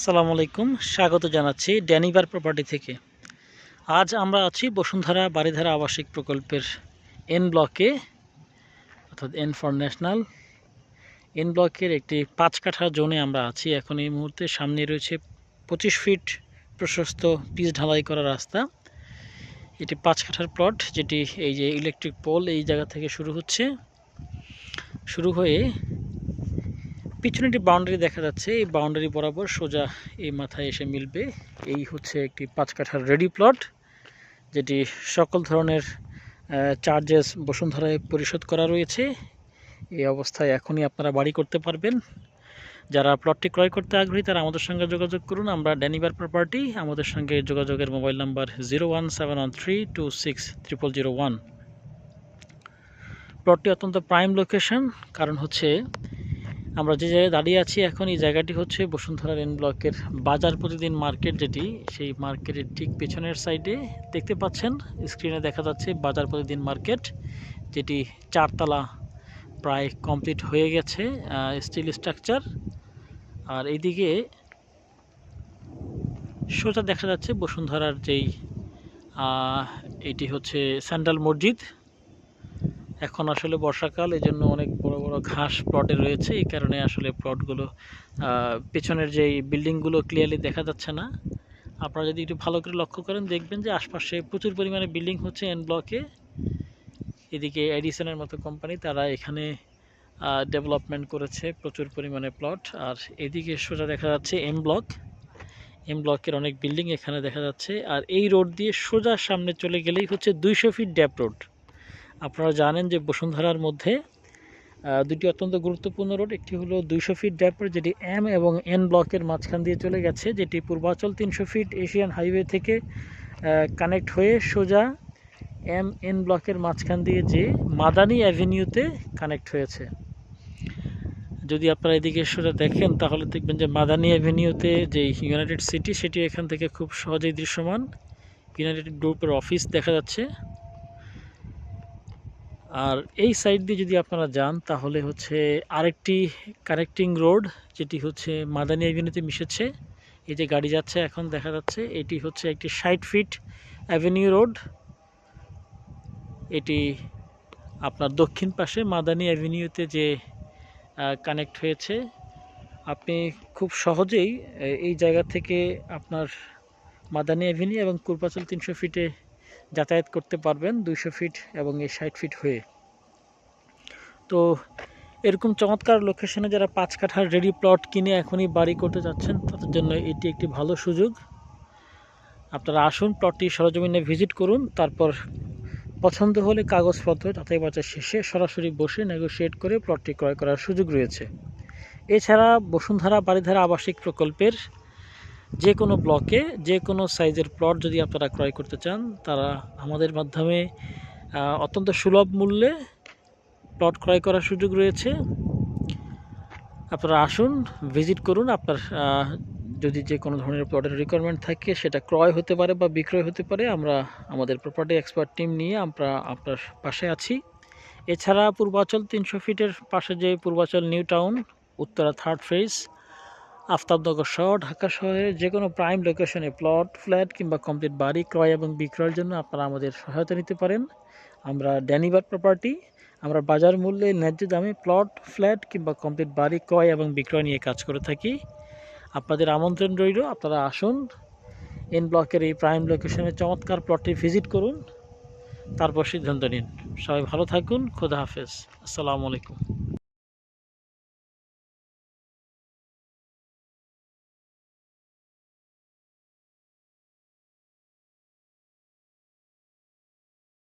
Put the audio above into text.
আসসালামু আলাইকুম। স্বাগত জানাচ্ছি ড্যানিবার প্রপার্টি থেকে। আজ আমরা আছি বসুন্ধরা বাড়িধারা আবাসিক প্রকল্পের এন ব্লকে অর্থাৎ এন ফর ন্যাশনাল এন ব্লকের একটি পাঁচ কাঠা জোনে আমরা আছি। এখন এই মুহূর্তে সামনে রয়েছে পঁচিশ ফিট প্রশস্ত পিচ ঢালাই করা রাস্তা। এটি পাঁচ কাঠার প্লট, যেটি এই যে ইলেকট্রিক পোল এই জায়গা থেকে শুরু হচ্ছে। শুরু হয়ে পিছনে একটি বাউন্ডারি দেখা যাচ্ছে। এই বাউন্ডারি বরাবর সোজা এই মাথায় এসে মিলবে। এই হচ্ছে একটি পাঁচ কাঠার রেডি প্লট যেটি সকল ধরনের চার্জেস বসুন্ধরায় পরিশোধ করা রয়েছে। এই অবস্থায় এখনই আপনারা বাড়ি করতে পারবেন। যারা প্লটটি ক্রয় করতে আগ্রহী, তারা আমাদের সঙ্গে যোগাযোগ করুন। আমরা ড্যানিবার প্রপার্টি আমাদের সঙ্গে যোগাযোগের mobile number zero one seven one three two six triple zero one প্লটটি অত্যন্ত প্রাইম লোকেশন কারণ হচ্ছে আমরা যে জায়গায় দাঁড়িয়ে আছি এখন, এই জায়গাটি হচ্ছে বসুন্ধরা রেন ব্লকের বাজার প্রতিদিন মার্কেট যেটি। সেই মার্কেটের ঠিক পেছনের সাইডে দেখতে পাচ্ছেন, স্ক্রিনে দেখা যাচ্ছে বাজার প্রতিদিন মার্কেট, যেটি চারতলা প্রায় কমপ্লিট হয়ে গেছে স্টিল স্ট্রাকচার। আর এইদিকে সোজা দেখা যাচ্ছে বসুন্ধরার যেই এটি হচ্ছে স্যান্ডাল মসজিদ। এখন আসলে বর্ষাকাল এই জন্য অনেক বড় বড় ঘাস প্লটে রয়েছে, এই কারণে আসলে প্লটগুলো পেছনের যে বিল্ডিংগুলো ক্লিয়ারলি দেখা যাচ্ছে না। আপনারা যদি একটু ভালো করে লক্ষ্য করেন, দেখবেন যে আশপাশে প্রচুর পরিমাণে বিল্ডিং হচ্ছে এন ব্লকে এদিকে এডিসনের মতো কোম্পানি তারা এখানে ডেভেলপমেন্ট করেছে প্রচুর পরিমাণে প্লট আর এদিকে সোজা দেখা যাচ্ছে এম ব্লক এম ব্লকের অনেক বিল্ডিং এখানে দেখা যাচ্ছে। আর এই রোড দিয়ে সোজা সামনে চলে গেলেই হচ্ছে দুইশো ফিট ড্যাপ রোড আপনারা জানেন যে বসুন্ধরার মধ্যে দুটি অত্যন্ত গুরুত্বপূর্ণ রোড, একটি হলো দুইশো ফিট ড্যাপর যেটি এম এবং এন ব্লকের মাঝখান দিয়ে চলে গেছে, যেটি পূর্বাচল তিনশো ফিট এশিয়ান হাইওয়ে থেকে কানেক্ট হয়ে সোজা এম এন ব্লকের মাঝখান দিয়ে যে মাদানি অ্যাভিনিউতে কানেক্ট হয়েছে। যদি আপনারা এদিকে সোজা দেখেন, তাহলে দেখবেন যে মাদানি অ্যাভিনিউতে যে ইউনাইটেড সিটি সেটি এখান থেকে খুব সহজেই দৃশ্যমান। ইউনাইটেড গ্রুপের অফিস দেখা যাচ্ছে। আর এই সাইড দিয়ে যদি আপনারা যান, তাহলে হচ্ছে আরেকটি কানেক্টিং রোড যেটি হচ্ছে মাদানী অ্যাভিনিউতে মিশেছে। এই যে গাড়ি যাচ্ছে এখন দেখা যাচ্ছে, এটি হচ্ছে একটি ষাট ফিট অ্যাভিনিউ রোড এটি আপনার দক্ষিণ পাশে মাদানী অ্যাভিনিউতে যে কানেক্ট হয়েছে। আপনি খুব সহজেই এই জায়গা থেকে আপনার মাদানী অ্যাভিনিউ এবং কুরপাচল তিনশো ফিটে যাতায়াত করতে পারবেন দুইশো ফিট এবং এই ষাট ফিট হয়ে। তো এরকম চমৎকার লোকেশনে যারা পাঁচ কাঠার রেডি প্লট কিনে এখনই বাড়ি করতে যাচ্ছেন, তাদের জন্য এটি একটি ভালো সুযোগ। আপনারা আসুন প্লটটি সরজমিনে ভিজিট করুন, তারপর পছন্দ হলে কাগজপত্র যাতাই বাজার শেষে সরাসরি বসে নেগোসিয়েট করে প্লটটি ক্রয় করার সুযোগ রয়েছে। এছাড়া বসুন্ধরা বাড়িধারা আবাসিক প্রকল্পের যে কোনো ব্লকে যে কোনো সাইজের প্লট যদি আপনারা ক্রয় করতে চান, তারা আমাদের মাধ্যমে অত্যন্ত সুলভ মূল্যে প্লট ক্রয় করার সুযোগ রয়েছে। আপনারা আসুন ভিজিট করুন, আপনার যদি যে কোনো ধরনের প্লটের রিকোয়ারমেন্ট থাকে, সেটা ক্রয় হতে পারে বা বিক্রয় হতে পারে, আমরা আমাদের প্রপার্টি এক্সপার্ট টিম নিয়ে আমরা আপনার পাশে আছি। এছাড়া পূর্বাচল তিনশো ফিটের পাশে যে Purbachal new town Uttara third phase Aftabnagar সহ ঢাকা শহরের যে কোনো প্রাইম লোকেশনে প্লট ফ্ল্যাট কিংবা কমপ্লিট বাড়ি ক্রয় এবং বিক্রয়ের জন্য আপনারা আমাদের সহায়তা নিতে পারেন। আমরা ড্যানিবার প্রপার্টি আমরা বাজার মূল্যে ন্যায্য দামে প্লট ফ্ল্যাট কিংবা কমপ্লিট বাড়ি ক্রয় এবং বিক্রয় নিয়ে কাজ করে থাকি। আপনাদের আমন্ত্রণ রইল, আপনারা আসুন। এন ব্লকের এই প্রাইম লোকেশনে চমৎকার প্লটটি ভিজিট করুন। তারপর সিদ্ধান্ত নিন। সবাই ভালো থাকুন, খোদা হাফেজ। আসসালামু আলাইকুম।